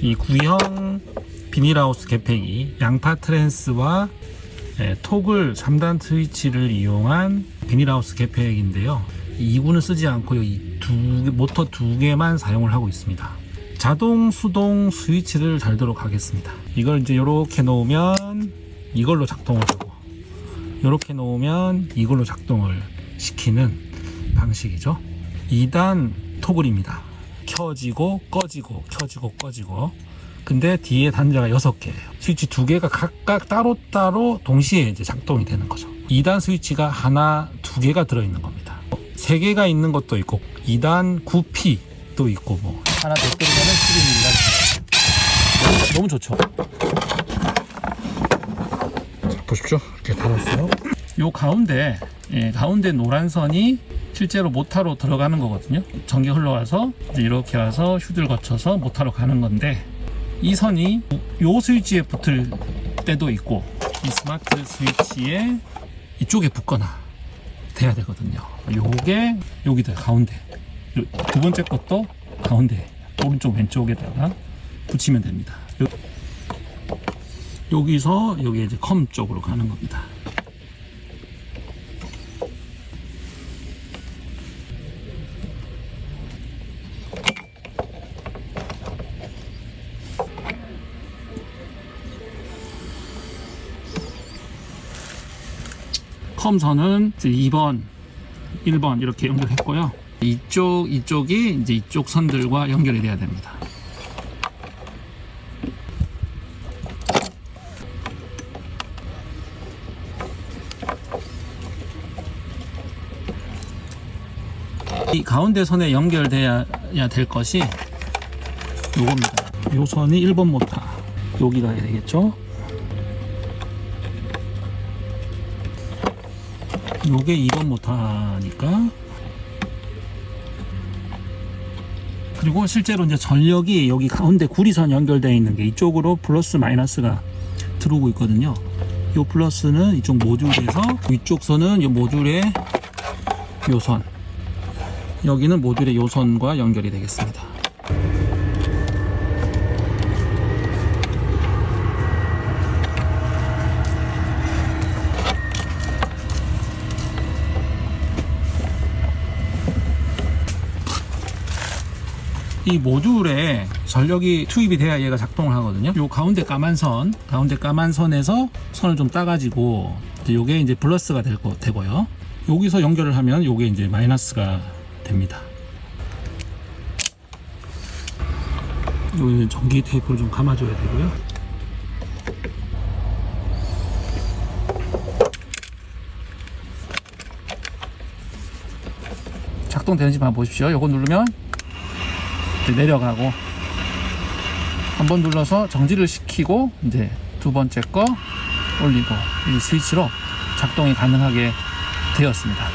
이 구형 비닐하우스 개폐기 양파 트랜스와 예, 토글 3단 스위치를 이용한 비닐하우스 개폐기인데요. 이 2구는 쓰지 않고 이 두, 개- 모터 두 개만 사용을 하고 있습니다. 자동 수동 스위치를 달도록 하겠습니다. 이걸 이제 이렇게 놓으면 이걸로 작동을 하고 이렇게 놓으면 이걸로 작동을 시키는 방식이죠. 2단 토글입니다. 켜지고 꺼지고 켜지고 꺼지고 근데 뒤에 단자가 6개예요. 스위치 두 개가 각각 따로따로 동시에 이제 작동이 되는 거죠. 2단 스위치가 하나, 두 개가 들어있는 겁니다. 세 개가 있는 것도 있고 2단 9P도 있고 뭐 하나 더 끓이면 12mm 너무 좋죠. 자, 보십시오. 이렇게 달았어요. 요 가운데 예, 가운데 노란 선이 실제로 모타로 들어가는 거거든요. 전기 흘러와서 이렇게 와서 휴들 거쳐서 모타로 가는 건데 이 선이 요 스위치에 붙을 때도 있고 이 스마트 스위치에 이쪽에 붙거나 돼야 되거든요. 요게 여기다 가운데 요- 두 번째 것도 가운데 오른쪽 왼쪽에다가 붙이면 됩니다. 요- 여기서 여기 이제 컴 쪽으로 가는 겁니다. 컴선은 이제 2번, 1번 이렇게 연결했고요. 이쪽 이쪽이 이제 이쪽 선들과 연결이 돼야 됩니다. 이 가운데 선에 연결돼야 될 것이 요겁니다. 요 선이 1번 모터 여기가 되겠죠? 요게 2번 모터니까 그리고 실제로 이제 전력이 여기 가운데 구리선 연결되어 있는 게 이쪽으로 플러스 마이너스가 들어오고 있거든요. 요 플러스는 이쪽 모듈에서 위쪽 선은 이 모듈의 요 선. 여기는 모듈의 요 선과 연결이 되겠습니다. 이 모듈에 전력이 투입이 돼야 얘가 작동을 하거든요. 요 가운데 까만 선, 가운데 까만 선에서 선을 좀 따가지고 요게 이제 플러스가 될 거, 되고요. 여기서 연결을 하면 요게 이제 마이너스가 됩니다. 여기 전기 테이프를 좀 감아줘야 되고요. 작동되는지 한번 보십시오. 요거 누르면 내려가고 한 번 눌러서 정지를 시키고 이제 두 번째 거 올리고 이 스위치로 작동이 가능하게 되었습니다.